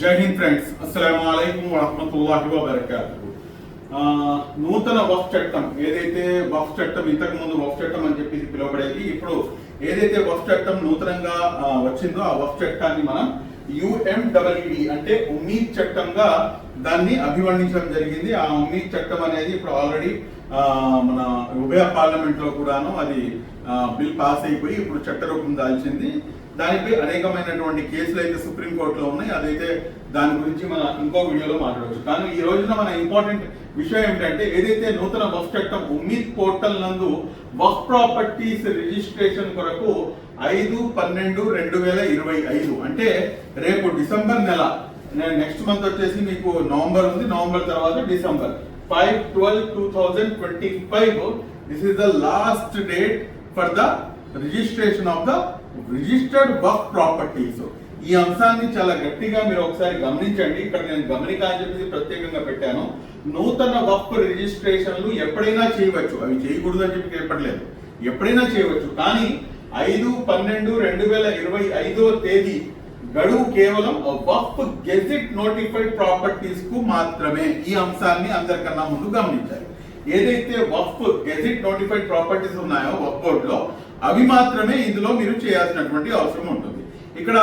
జై హింద్ ఫ్రెండ్స్ అస్సలం అయికం వరహమతుల్లాహి వబర్కాతు నూతన వఫ్ చట్టం ఏదైతే వఫ్ చట్టం ఇంతకు ముందు వఫ్ చట్టం అని చెప్పి పిలువబడేది ఇప్పుడు ఏదైతే వఫ్ చట్టం నూతనంగా వచ్చిందో ఆ వఫ్ చట్టాన్ని మనం యుఎండబ్ల్యూడి అంటే ఉమ్మీద్ చట్టంగా దాన్ని అభివర్ణించడం జరిగింది. ఆ ఉమ్మీద్ చట్టం అనేది ఇప్పుడు ఆల్రెడీ మన ఉభయ పార్లమెంట్లో కూడాను అది బిల్ పాస్ అయిపోయి ఇప్పుడు చట్టరూపం దాల్చింది. దానిపై అనేకమైనటువంటి కేసులు అయితే సుప్రీంకోర్టులో ఉన్నాయి. అదైతే దాని గురించి మన ఇంకో వీడియోలో మాట్లాడవచ్చు. కానీ ఈ రోజున మన ఇంపార్టెంట్ విషయం ఏమిటంటే ఏదైతే నూతన వఫ్ చట్టం ఉమ్మీద్ పోర్టల్ నందు వఫ్ ప్రాపర్టీస్ రిజిస్ట్రేషన్ కొరకు ఐదు పన్నెండు రెండు వేల ఇరవై ఐదు అంటే రేపు డిసెంబర్ నెల నెక్స్ట్ మంత్ వచ్చేసి మీకు నవంబర్ ఉంది. నవంబర్ తర్వాత December. Five twelve two thousand twenty five this is the last date for the registration of the registered buff properties. ఈ అంశాన్ని చాలా గట్టిగా మీరు ఒకసారి గమనించండి. ఇక్కడ నేను గమనిక అని చెప్పేసి ప్రత్యేకంగా పెట్టాను. నూతన వఫ్ రిజిస్ట్రేషన్లు ఎప్పుడైనా చేయవచ్చు. అవి చేయకూడదు అని చెప్పి చెప్పట్లేదు ఎప్పుడైనా చేయవచ్చు. కానీ ఐదు పన్నెండు రెండు వేల ఇరవై ఐదో తేదీ గడువు కేవలం వఫ్ గెజిట్ నోటిఫైడ్ ప్రాపర్టీస్కు మాత్రమే ఈ అంశాన్ని అందరికన్నా ముందు గమనించాలి. ఏదైతే వఫ్ గెజిట్ నోటిఫైడ్ ప్రాపర్టీస్ ఉన్నాయో వఫ్ బోర్డులో లో అవి మాత్రమే ఇందులో మీరు చేయాల్సినటువంటి అవసరం ఉంటుంది. ఇక్కడ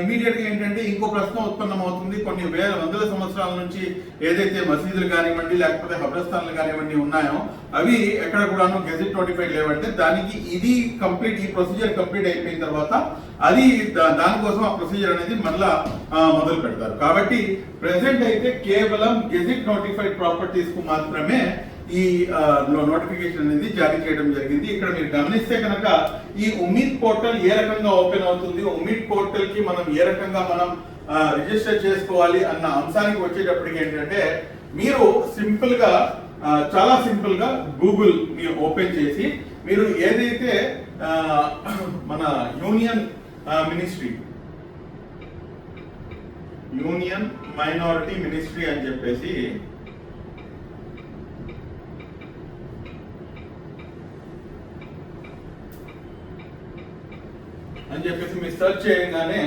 ఇమీడియట్గా ఏంటంటే ఇంకో ప్రశ్న ఉత్పన్నం అవుతుంది కొన్ని వేల వందల సంవత్సరాల నుంచి ఏదైతే మసీదులు కానివ్వండి లేకపోతే హబ్రస్థాన్లు కానివ్వండి ఉన్నాయో అవి ఎక్కడ కూడాను గెజిట్ నోటిఫైడ్ లేవంటే దానికి ఇది కంప్లీట్ ఈ ప్రొసీజర్ కంప్లీట్ అయిపోయిన తర్వాత అది దా- దానికోసం ఆ ప్రొసీజర్ అనేది మళ్ళా మొదలు పెడతారు. కాబట్టి ప్రెసెంట్ అయితే కేవలం గెజిట్ నోటిఫైడ్ ప్రాపర్టీస్కు మాత్రమే ఈ నోటిఫికేషన్ అనేది జారీ చేయడం జరిగింది. ఇక్కడ మీరు గమనిస్తే కనుక ఈ ఉమీద్ పోర్టల్ ఏ రకంగా ఓపెన్ అవుతుంది ఉమీద్ పోర్టల్కి మనం ఏ రకంగా మనం రిజిస్టర్ చేసుకోవాలి అన్న అంశానికి వచ్చేటప్పటికి ఏంటంటే మీరు సింపుల్గా చాలా సింపుల్గా గూగుల్ మీరు ఓపెన్ చేసి మీరు ఏదైతే మన union ministry union minority ministry అని చెప్పేసి అని చెప్పేసి మీరు సెర్చ్ చేయగానే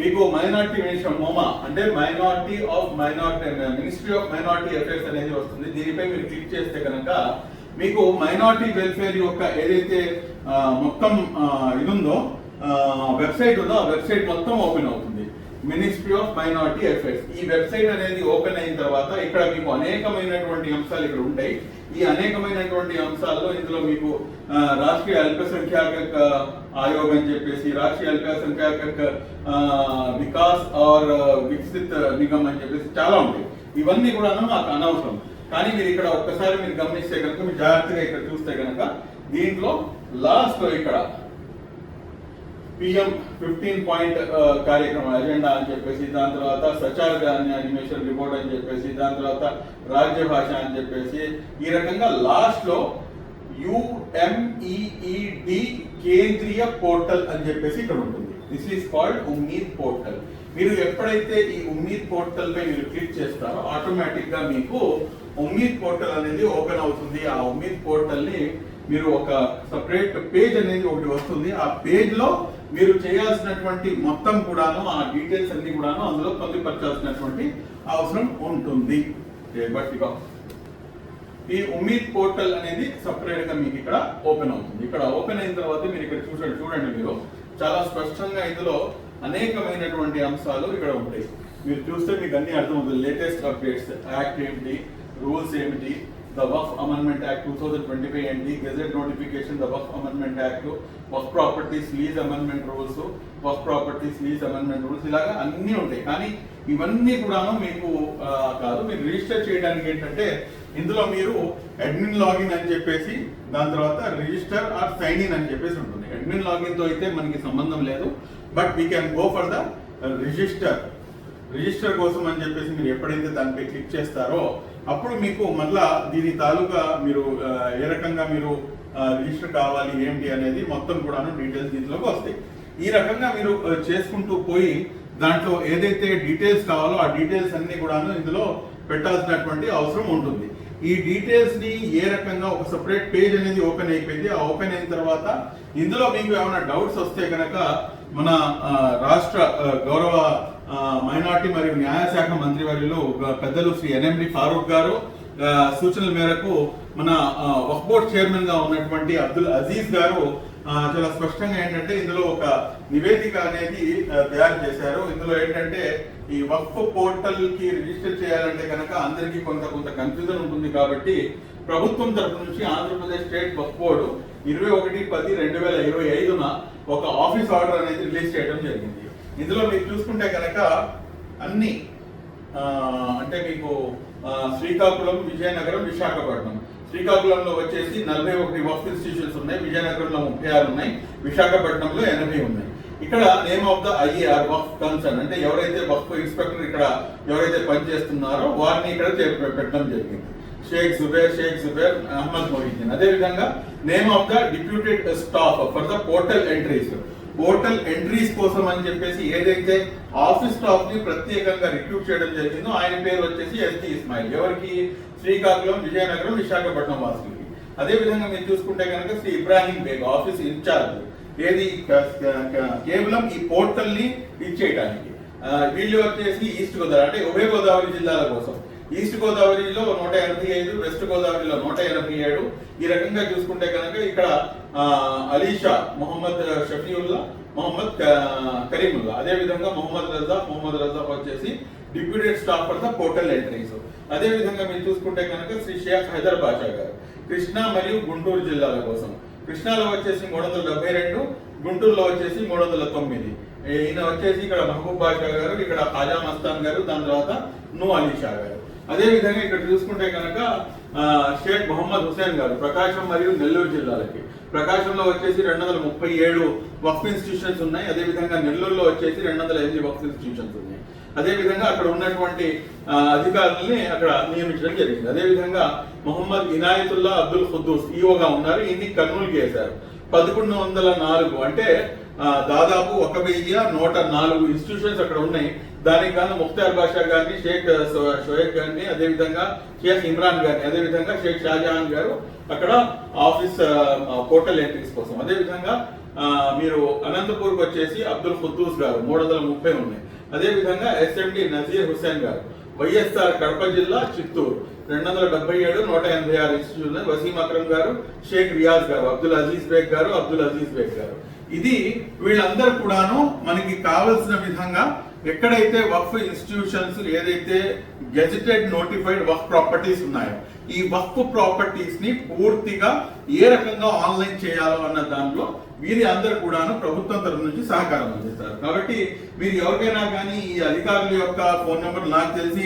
మీకు మైనార్టీ మినిస్టర్ మోమా అంటే minority of minority ministry of minority affairs అనేది వస్తుంది. దీనిపై మీరు క్లిక్ చేస్తే కనుక మీకు మైనార్టీ వెల్ఫేర్ యొక్క ఏదైతే మొత్తం ఇది ఉందో వెబ్సైట్ ఉందో ఆ వెబ్సైట్ మొత్తం ఓపెన్ అవుతుంది. మినిస్ట్రీ ఆఫ్ మైనారిటీ అఫేర్స్ ఈ వెబ్సైట్ అనేది ఓపెన్ అయిన తర్వాత ఇక్కడ మీకు అనేకమైనటువంటి అంశాలు ఇక్కడ ఉంటాయి. ఈ అనేకమైనటువంటి అంశాల్లో ఇందులో మీకు రాష్ట్రీయ అల్పసంఖ్యాక ఆయోగ్ అని చెప్పేసి రాష్ట్రీయ అల్పసంఖ్యాక వికాస్ ఆర్ వికసిత్ నిగమ్ అని చెప్పేసి చాలా ఉంటాయి. ఇవన్నీ కూడా మాకు అనవసరం. కానీ మీరు ఇక్కడ ఒక్కసారి మీరు గమనిస్తే కనుక మీరు జాగ్రత్తగా ఇక్కడ చూస్తే కనుక దీంట్లో లాస్ట్ ఇక్కడ పిఎం ఫిఫ్టీన్ పాయింట్ కార్యక్రమం అజెండా అని చెప్పేసి దాని తర్వాత సచార్ గాని అనిమేషన్ రిపోర్ట్ అని చెప్పేసి దాని తర్వాత రాజ్య భాష అని చెప్పేసి ఈ రకంగా లాస్ట్లో యుఎంఈఈడి కేంద్రీయ పోర్టల్ అని చెప్పేసి ఇక్కడ ఉంటుంది. This is called Umeed portal మీరు ఎప్పుడైతే ఈ ఉమ్మీద్ పోర్టల్ పై మీరు క్లిక్ చేస్తారో ఆటోమేటిక్గా మీకు ఉమ్మీద్ పోర్టల్ అనేది ఓపెన్ అవుతుంది. ఆ ఉమ్మీద్ పోర్టల్ని మీరు ఒక సపరేట్ పేజ్ అనేది ఒకటి వస్తుంది. ఆ పేజ్లో మీరు చేయాల్సినటువంటి మొత్తం కూడాను ఆ డీటెయిల్స్ అన్ని కూడాను అందులో పొందుపరచాల్సినటువంటి అవసరం ఉంటుంది. బట్టిగా ఈ ఉమీద్ పోర్టల్ అనేది సపరేట్గా మీకు ఇక్కడ ఓపెన్ అవుతుంది. ఇక్కడ ఓపెన్ అయిన తర్వాత మీరు ఇక్కడ చూడండి చూడండి మీరు. చాలా స్పష్టంగా ఇందులో అనేకమైనటువంటి అంశాలు ఇక్కడ ఉంటాయి. మీరు చూస్తే మీకు అన్ని అర్థమవుతుంది. లేటెస్ట్ అప్డేట్స్ యాక్ట్ ఏమిటి రూల్స్ ఏమిటి the Waqf Amendment act two thousand twenty five Notification, the notification Amendment Act, Waqf Properties Lease properties lease Waqf rules Lease properties lease rules ఇలాగా అన్నీ ఉంటాయి. కానీ ఇవన్నీ కూడాను మీకు కాదు మీరు రిజిస్టర్ చేయడానికి ఏంటంటే ఇందులో మీరు అడ్మిన్ లాగిన్ అని చెప్పేసి దాని తర్వాత రిజిస్టర్ ఆర్ సైన్ ఇన్ అని చెప్పేసి ఉంటుంది. అడ్మిన్ లాగిన్తో అయితే మనకి సంబంధం లేదు. But we can go for the register. Register కోసం అని చెప్పేసి మీరు ఎప్పుడైతే దానిపై క్లిక్ చేస్తారో అప్పుడు మీకు మళ్ళా దీని తాలూకా మీరు ఏ రకంగా మీరు రిజిస్టర్ కావాలి ఏంటి అనేది మొత్తం కూడాను డీటెయిల్స్ దీంట్లోకి వస్తాయి. ఈ రకంగా మీరు చేసుకుంటూ పోయి దాంట్లో ఏదైతే డీటెయిల్స్ కావాలో ఆ డీటెయిల్స్ అన్ని కూడాను ఇందులో పెట్టాల్సినటువంటి అవసరం ఉంటుంది. ఈ డీటెయిల్స్ని ఏ రకంగా ఒక సపరేట్ పేజ్ అనేది ఓపెన్ అయిపోయింది ఆ ఓపెన్ అయిన తర్వాత ఇందులో మీకు ఏమైనా డౌట్స్ వస్తే కనుక మన రాష్ట్ర గౌరవ మైనార్టీ మరియు న్యాయశాఖ మంత్రి వారిలో పెద్దలు శ్రీ ఎన్ఎండి ఫారూక్ గారు సూచనల మేరకు మన వక్బోర్డ్ చైర్మన్గా ఉన్నటువంటి అబ్దుల్ అజీజ్ గారు చాలా స్పష్టంగా ఏంటంటే ఇందులో ఒక నివేదిక అనేది తయారు చేశారు. ఇందులో ఏంటంటే ఈ వక్ఫ్ పోర్టల్కి రిజిస్టర్ చేయాలంటే కనుక అందరికీ కొంత కొంత కన్ఫ్యూజన్ ఉంటుంది కాబట్టి ప్రభుత్వం తరపు నుంచి ఆంధ్రప్రదేశ్ స్టేట్ వక్ఫ్ బోర్డు ఇరవై ఒకటి పది రెండు వేల ఇరవై ఐదున ఒక ఆఫీస్ ఆర్డర్ అనేది రిలీజ్ చేయడం జరిగింది. ఇందులో మీరు చూసుకుంటే కనుక అన్ని అంటే మీకు శ్రీకాకుళం విజయనగరం విశాఖపట్నం. శ్రీకాకుళంలో వచ్చేసి నలభై ఒకటి వక్ఫ్ ఇన్స్టిట్యూషన్స్ ఉన్నాయి విజయనగరంలో ముప్పై ఆరు ఉన్నాయి విశాఖపట్నంలో ఎనభై ఉన్నాయి. ఇక్కడ name of the IAR Waqf concern అంటే ఎవరైతే వక్ఫ్ ఇన్స్పెక్టర్ ఇక్కడ ఎవరైతే పనిచేస్తున్నారో వారిని ఇక్కడ పెట్టడం జరిగింది. షేక్ జుబేర్ షేక్ జుబేర్ అహ్మద్ మొహిద్దీన్. అదే విధంగా name of the deputed staff for the portal entries portal entries కోసం అని చెప్పేసి ఏదైతే ఆఫీస్ స్టాఫ్ని ప్రత్యేకంగా రిక్రూట్ చేయడం జరిగిందో ఆయన పేరు వచ్చేసి ఎస్టీ ఇస్మాయిల్. ఎవరికి? శ్రీకాకుళం విజయనగరం విశాఖపట్నం వాసులకి. అదే విధంగా మీరు చూసుకుంటే కనుక శ్రీ ఇబ్రాహీం బేగ్ ఆఫీస్ ఇన్ఛార్జ్. ఏది? కేవలం ఈ పోర్టల్ని ఇచ్చేయడానికి వీళ్ళు వచ్చేసి ఈస్ట్ గోదావరి అంటే ఉభయ గోదావరి జిల్లాల కోసం. ఈస్ట్ గోదావరిలో నూట ఎనభై ఐదు వెస్ట్ గోదావరిలో నూట ఎనభై ఏడు. ఈ రకంగా చూసుకుంటే కనుక ఇక్కడ అలీషా మొహమ్మద్ షఫీవుల్లా మొహమ్మద్ కరీముల్లా. అదే విధంగా మొహమ్మద్ రజా మొహమ్మద్ రజా వచ్చేసి deputed staff for the portal entries. అదేవిధంగా మీరు చూసుకుంటే కనుక శ్రీ షేక్ హైదర్ బాషా గారు కృష్ణా మరియు గుంటూరు జిల్లాల కోసం. కృష్ణాలో వచ్చేసి మూడు వందల డెబ్బై రెండు గుంటూరులో వచ్చేసి మూడు వందల తొమ్మిది. ఈయన వచ్చేసి ఇక్కడ మహబూబ్ బాషా గారు ఇక్కడ ఖాజా మస్తాన్ గారు దాని తర్వాత నూ అలీషా గారు. అదే విధంగా ఇక్కడ చూసుకుంటే కనుక షేక్ మొహమ్మద్ హుసేన్ గారు ప్రకాశం మరియు నెల్లూరు జిల్లాలకి. ప్రకాశంలో వచ్చేసి రెండు వందల ముప్పై ఏడు వక్ఫ్ ఇన్స్టిట్యూషన్స్ ఉన్నాయి. అదేవిధంగా నెల్లూరులో వచ్చేసి రెండు వందల ఎనిమిది వక్ఫ్ ఇన్స్టిట్యూషన్స్ ఉన్నాయి. అదేవిధంగా అక్కడ ఉన్నటువంటి అధికారుల్ని అక్కడ నియమించడం జరిగింది. అదేవిధంగా మొహమ్మద్ ఇనాయతుల్లా అబ్దుల్ ఖుద్దూస్ ఈఓగా ఉన్నారు. ఇన్ని కర్నూలుకి చేశారు పదకొండు వందల నాలుగు అంటే దాదాపు ఒక వెయ్యి నూట నాలుగు ఇన్స్టిట్యూషన్స్ అక్కడ ఉన్నాయి. దానికి గాను ముఖ్తార్ బాషా గారిని షేక్ షో- షోయబ్ గారిని అదేవిధంగా షేక్ ఇమ్రాన్ గారిని అదే విధంగా షేక్ షాజహాన్ గారు అక్కడ ఆఫీస్ పోర్టల్ ఎంట్రీస్ కోసం. అదేవిధంగా మీరు అనంతపూర్కి వచ్చేసి అబ్దుల్ ఖుద్దూస్ గారు మూడు వందల ముప్పై ఉన్నాయి. అదేవిధంగా ఎస్ఎండి నజీర్ హుసేన్ గారు వైఎస్ఆర్ కడప జిల్లా చిత్తూరు రెండు వందల డెబ్బై ఏడు నూట ఎనభై ఆరు ఇన్స్టిట్యూట్ వసీం అక్రమ్ గారు షేక్ రియాజ్ గారు అబ్దుల్ అజీజ్ బేగ్ గారు అబ్దుల్ అజీజ్ బేగ్ గారు. ఇది వీళ్ళందరూ కూడాను మనకి కావలసిన విధంగా ఎక్కడైతే వక్ఫ్ ఇన్స్టిట్యూషన్స్ ఏదైతే గెజిటెడ్ నోటిఫైడ్ వక్ఫ్ ప్రాపర్టీస్ ఉన్నాయో ఈ వక్ఫ్ ప్రాపర్టీస్ని పూర్తిగా ఏ రకంగా ఆన్లైన్ చేయాలో అన్న దాంట్లో వీరి అందరు కూడాను ప్రభుత్వం తరఫు నుంచి సహకారం అందిస్తారు. కాబట్టి మీరు ఎవరికైనా కానీ ఈ అధికారుల యొక్క ఫోన్ నెంబర్ నాకు తెలిసి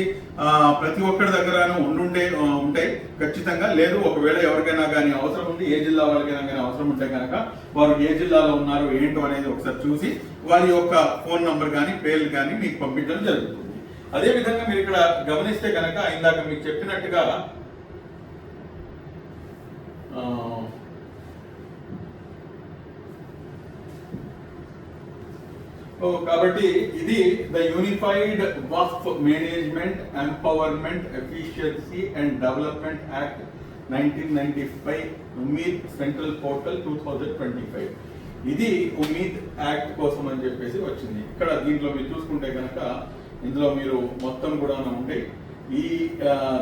ప్రతి ఒక్కరి దగ్గర ఉండుండే ఉంటాయి. ఖచ్చితంగా లేదు. ఒకవేళ ఎవరికైనా కానీ అవసరం ఉంది ఏ జిల్లా వాళ్ళకైనా కానీ అవసరం ఉంటే కనుక వారు ఏ జిల్లాలో ఉన్నారు ఏంటో అనేది ఒకసారి చూసి వారి యొక్క ఫోన్ నంబర్ కానీ పేర్లు కానీ మీకు పంపించడం జరుగుతుంది. అదేవిధంగా మీరు ఇక్కడ గమనిస్తే కనుక ఇందాక మీకు చెప్పినట్టుగా కాబట్టి ఇది the unified Waqf management empowerment efficiency and development act nineteen ninety five Umeed central portal two thousand twenty five ఇది ఉమీద్ యాక్ట్ కోసం అని చెప్పేసి వచ్చింది. ఇక్కడ దీంట్లో మీరు చూసుకుంటే కనుక ఇందులో మీరు మొత్తం కూడా ఉంటాయి ఈ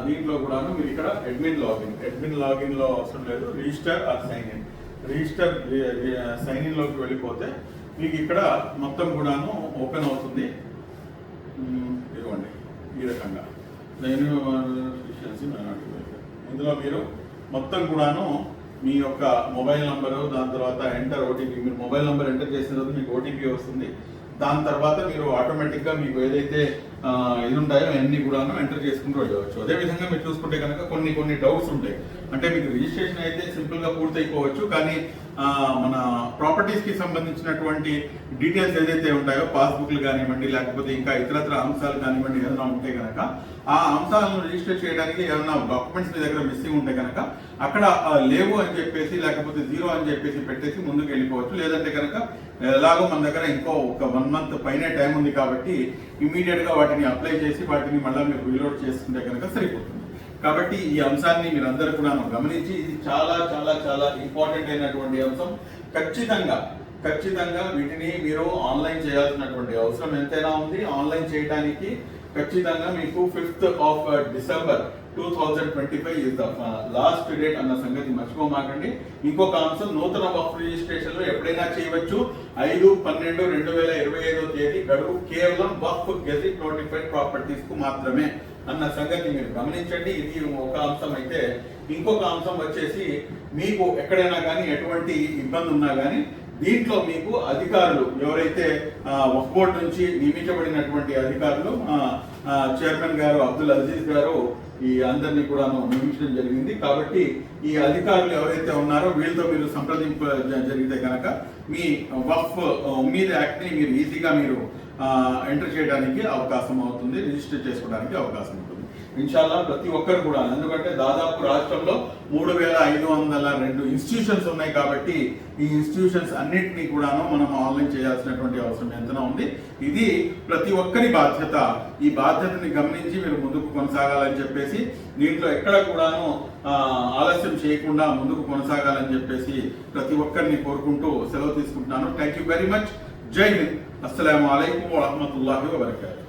దీంట్లో కూడాను మీరు ఇక్కడ అడ్మిన్ లాగిన్ అడ్మిన్ లాగిన్లో అవసరం లేదు register or sign in register sign ఇన్లోకి వెళ్ళిపోతే మీకు ఇక్కడ మొత్తం కూడాను ఓపెన్ అవుతుంది. ఇదిగోండి ఈ రకంగా. నేను ఇందులో మీరు మొత్తం కూడాను మీ యొక్క మొబైల్ నంబరు దాని తర్వాత ఎంటర్ ఓటీపీ మీరు మొబైల్ నెంబర్ ఎంటర్ చేసిన తర్వాత మీకు ఓటీపీ వస్తుంది. దాని తర్వాత మీరు ఆటోమేటిక్గా మీకు ఏదైతే ఇది ఉంటాయో అవన్నీ కూడా ఎంటర్ చేసుకుంటూ వెళ్ళవచ్చు. అదే విధంగా మీరు చూసుకుంటే కనుక కొన్ని కొన్ని డౌట్స్ ఉంటాయి. అంటే మీకు రిజిస్ట్రేషన్ అయితే సింపుల్గా పూర్తయిపోవచ్చు కానీ మన ప్రాపర్టీస్కి సంబంధించినటువంటి డీటెయిల్స్ ఏదైతే ఉంటాయో పాస్బుక్లు కానివ్వండి లేకపోతే ఇంకా ఇతరత్ర అంశాలు కానివ్వండి ఏదైనా ఉంటే కనుక ఆ అంశాలను రిజిస్టర్ చేయడానికి ఏమైనా డాక్యుమెంట్స్ మీ దగ్గర మిస్సింగ్ ఉంటే కనుక అక్కడ లేవు అని చెప్పేసి లేకపోతే జీరో అని చెప్పేసి పెట్టేసి ముందుకు వెళ్ళిపోవచ్చు. లేదంటే కనుక ఎలాగో మన దగ్గర ఇంకో ఒక వన్ మంత్ పైన టైం ఉంది కాబట్టి ఇమీడియట్గా వాటిని అప్లై చేసి వాటిని మళ్ళీ మీరు రీలోడ్ చేసుకుంటే కనుక సరిపోతుంది. కాబట్టి ఈ అంశాన్ని మీరు అందరూ కూడా గమనించి ఇది చాలా చాలా చాలా ఇంపార్టెంట్ అయినటువంటి అంశం. ఖచ్చితంగా ఖచ్చితంగా వీటిని మీరు ఆన్లైన్ చేయాల్సినటువంటి అవసరం ఎంతైనా ఉంది. ఆన్లైన్ చేయడానికి ఖచ్చితంగా మీకు fifth of December two thousand twenty five is the last date అన్న సంగతి మర్చిపోమాకండి. ఇంకొక అంశం నూతన వక్ఫ్ రిజిస్ట్రేషన్లో ఎప్పుడైనా చేయవచ్చు. ఐదు పన్నెండు రెండు వేల ఇరవై ఐదో తేదీ గడువు కేవలం వక్ఫ్ గెజిట్ నోటిఫైడ్ ప్రాపర్టీస్కు మాత్రమే అన్న సంగతి మీరు గమనించండి. ఇది ఒక అంశం అయితే ఇంకొక అంశం వచ్చేసి మీకు ఎక్కడైనా కానీ ఎటువంటి ఇబ్బంది ఉన్నా కానీ దీంట్లో మీకు అధికారులు ఎవరైతే ఆ, వక్ఫ్ బోర్డు నుంచి నియమించబడినటువంటి అధికారులు చైర్మన్ గారు అబ్దుల్ అజీజ్ గారు ఈ అందరినీ కూడా నియమించడం జరిగింది. కాబట్టి ఈ అధికారులు ఎవరైతే ఉన్నారో వీళ్ళతో మీరు సంప్రదింపు జరిగితే కనుక మీ వఫ్ ఉమ్మీద్ యాక్ట్ని మీరు ఈజీగా మీరు ఎంటర్ చేయడానికి అవకాశం అవుతుంది రిజిస్టర్ చేసుకోవడానికి అవకాశం ఉంటుంది. ఇన్షాల్లా ప్రతి ఒక్కరు కూడా. ఎందుకంటే దాదాపు రాష్ట్రంలో మూడు వేల ఐదు వందల రెండు ఇన్స్టిట్యూషన్స్ ఉన్నాయి కాబట్టి ఈ ఇన్స్టిట్యూషన్స్ అన్నింటినీ కూడాను మనం ఆన్లైన్ చేయాల్సినటువంటి అవసరం ఎంతనో ఉంది. ఇది ప్రతి ఒక్కరి బాధ్యత. ఈ బాధ్యతని గమనించి మీరు ముందుకు కొనసాగాలని చెప్పేసి దీంట్లో ఎక్కడ కూడాను ఆలస్యం చేయకుండా ముందుకు కొనసాగాలని చెప్పేసి ప్రతి ఒక్కరిని కోరుకుంటూ సెలవు తీసుకుంటున్నాను. థ్యాంక్ యూ వెరీ మచ్ జై హింద్. అస్సలం అయికం వరహమతుల్లాహి వబర్కాతు.